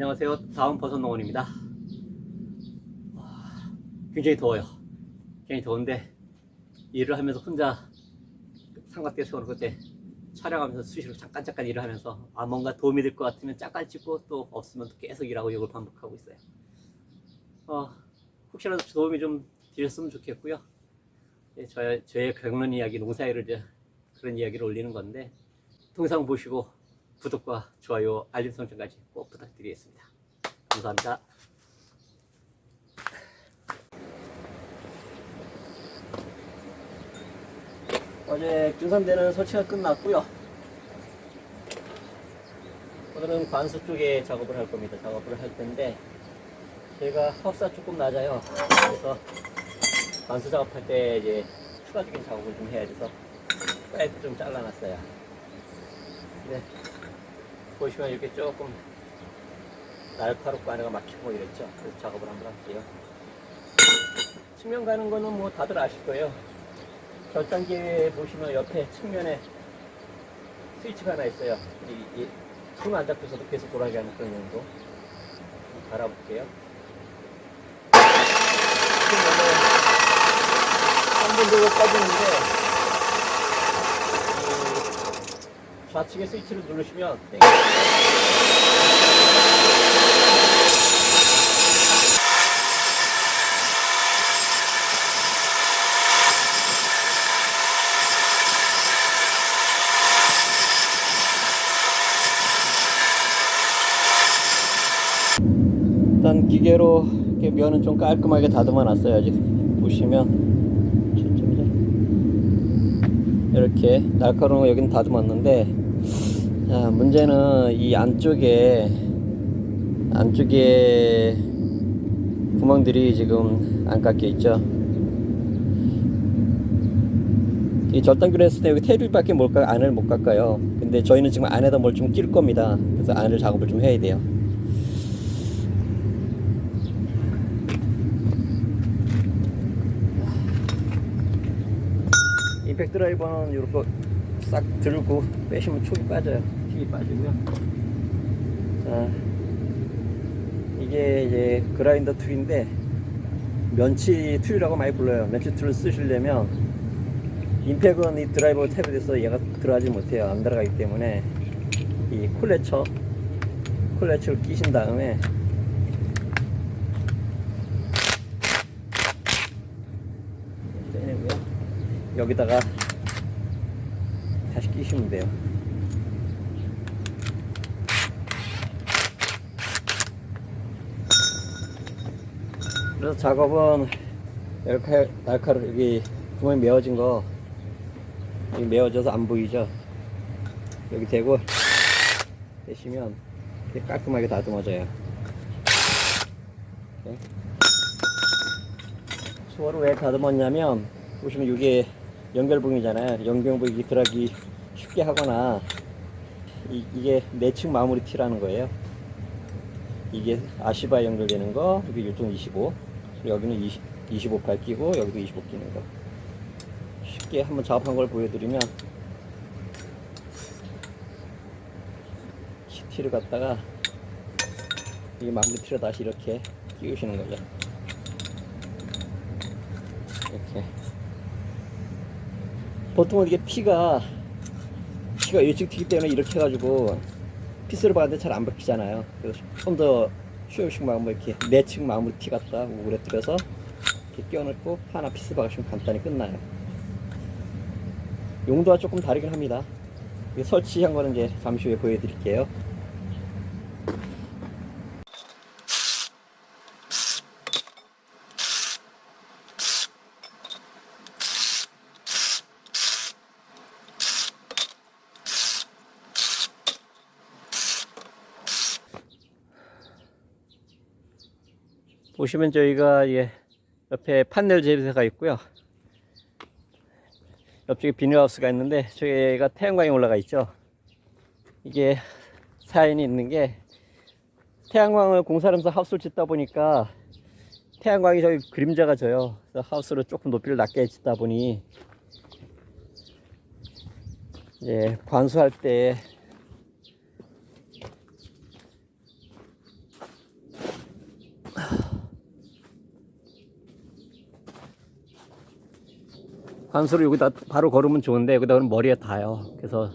안녕하세요. 다음 버섯 농원입니다. 와, 굉장히 더워요. 굉장히 더운데 일을 하면서 혼자 삼각대 세워놓고 그때 촬영하면서 수시로 잠깐 잠깐 일을 하면서 아 뭔가 도움이 될 것 같으면 잠깐 찍고 또 없으면 또 계속 일하고 이걸 반복하고 있어요. 어, 혹시라도 도움이 좀 되셨으면 좋겠고요. 예, 저의, 저의 경론 이야기, 농사일을 그런 이야기를 올리는 건데 동영상 보시고 구독과 좋아요, 알림 설정까지 꼭 부탁드리겠습니다. 감사합니다. 어제 균산대는 설치가 끝났고요. 오늘은 관수 쪽에 작업을 할 겁니다. 작업을 할 텐데 제가 하우스가 조금 낮아요. 그래서 관수 작업할 때 이제 추가적인 작업을 좀 해야 돼서 파이프 좀 잘라놨어요. 네. 보시면 이렇게 조금 날카롭고 안에가 막히고 이랬죠. 그래서 작업을 한번 할게요. 측면 가는 거는 뭐 다들 아실 거예요. 절단기에 보시면 옆에 측면에 스위치가 하나 있어요. 이, 이, 손안 잡혀서도 계속 돌아가게 하는 그런 용도. 갈아볼게요. 지금 원래 3분 정도 꺼지는데 이 좌측의 스위치를 누르시면 네. 일단 기계로 이렇게 면은 좀 깔끔하게 다듬어 놨어요 아직 보시면? 이렇게 날카로운 거 여기는 다듬었는데 자, 문제는 이 안쪽에 안쪽에 구멍들이 지금 안 깎여 있죠? 이 절단기로 했을 때 여기 테이블밖에 못 깎, 안을 못 깎아요. 근데 저희는 지금 안에다 뭘 좀 낄 겁니다. 그래서 안을 작업을 좀 해야 돼요. 임팩 드라이버는 이렇게 싹 들고 빼시면 촉이 빠져요. 틱이 빠지고요. 자, 이게 이제 그라인더 툴인데 면치 툴이라고 많이 불러요. 면치 툴을 쓰시려면 임팩은 이 드라이버 탭에 돼서 얘가 들어가지 못해요. 안 들어가기 때문에 이 콜레처 콜레처를 끼신 다음에. 여기다가 다시 끼시면 돼요. 그래서 작업은 이렇게 날카로 여기 구멍이 메어진 거 여기 메어져서 안 보이죠? 여기 대고 대시면 깔끔하게 다듬어져요. 수어를 왜 다듬었냐면 보시면 이게 연결봉이잖아요. 연결봉이 들어가기 쉽게 하거나 이, 이게 내측 마무리 티라는 거예요. 이게 아시바 연결되는 거 여기 요즘 25 여기는 20, 25팔 끼고 여기도 25 끼는 거 쉽게 한번 작업한 걸 보여드리면 티를 갖다가 이 마무리 티를 다시 이렇게 끼우시는 거죠. 이렇게 보통은 이게 피가 피가 일찍 튀기 때문에 이렇게 해가지고 피스를 받는데 잘 안 박히잖아요. 그래서 좀 더 쉬우식 마음으로 이렇게 내측 마무리 티 갖다 우울에 들여서 이렇게 끼워넣고 하나 피스 박으시면 간단히 끝나요. 용도가 조금 다르긴 합니다. 설치한 거는 이제 잠시 후에 보여드릴게요. 보시면 저희가 예, 옆에 판넬 제비새가 있고요. 옆쪽에 비닐하우스가 있는데 저희가 태양광이 올라가 있죠. 이게 사연이 있는 게 태양광을 공사하면서 하우스를 짓다 보니까 태양광이 저희 그림자가 져요. 그래서 하우스를 조금 높이를 낮게 짓다 보니 이제 관수할 때 관수를 여기다 바로 걸으면 좋은데 여기다 그러면 머리에 닿아요. 그래서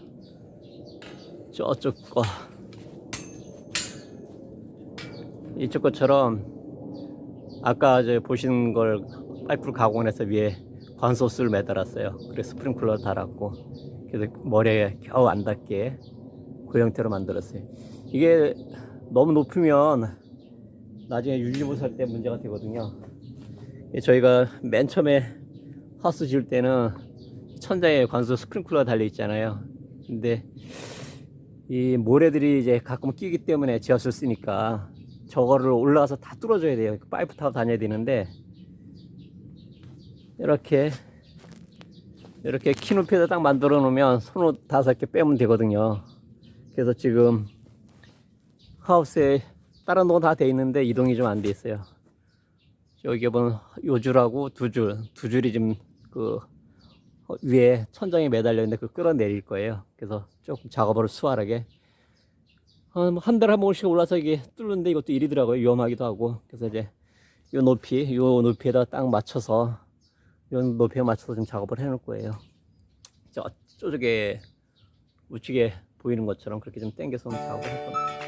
저쪽 거 이쪽 것처럼 아까 저 보신 걸 파이프를 가공해서 위에 관소스를 매달았어요. 그래서 스프링클러 달았고 그래서 머리에 겨우 안 닿게 그 형태로 만들었어요. 이게 너무 높으면 나중에 유리못할 때 문제가 되거든요. 예, 저희가 맨 처음에 하우스 지을 때는 천장에 관수 스프링클러가 달려 있잖아요. 근데 이 모래들이 이제 가끔 끼기 때문에 지하수를 쓰니까 저거를 올라와서 다 뚫어줘야 돼요. 파이프 타고 다녀야 되는데 이렇게 이렇게 키 높이에다 딱 만들어 놓으면 손으로 다섯 개 빼면 되거든요. 그래서 지금 하우스에 다른 동은 다돼 있는데 이동이 좀 안 돼 있어요. 여기 보면 요 줄하고 두 줄, 두 줄이 지금 그 위에 천장에 매달려 있는데 그 끌어내릴 거예요. 그래서 조금 작업을 수월하게 어, 뭐한 달에 한 번씩 올라서 이게 뚫는데 이것도 일이더라고요. 위험하기도 하고. 그래서 이제 요 높이, 요 높이에다 딱 맞춰서 요 높이에 맞춰서 좀 작업을 해 놓을 거예요. 저, 저쪽에 우측에 보이는 것처럼 그렇게 좀 당겨서 작업을 할 겁니다.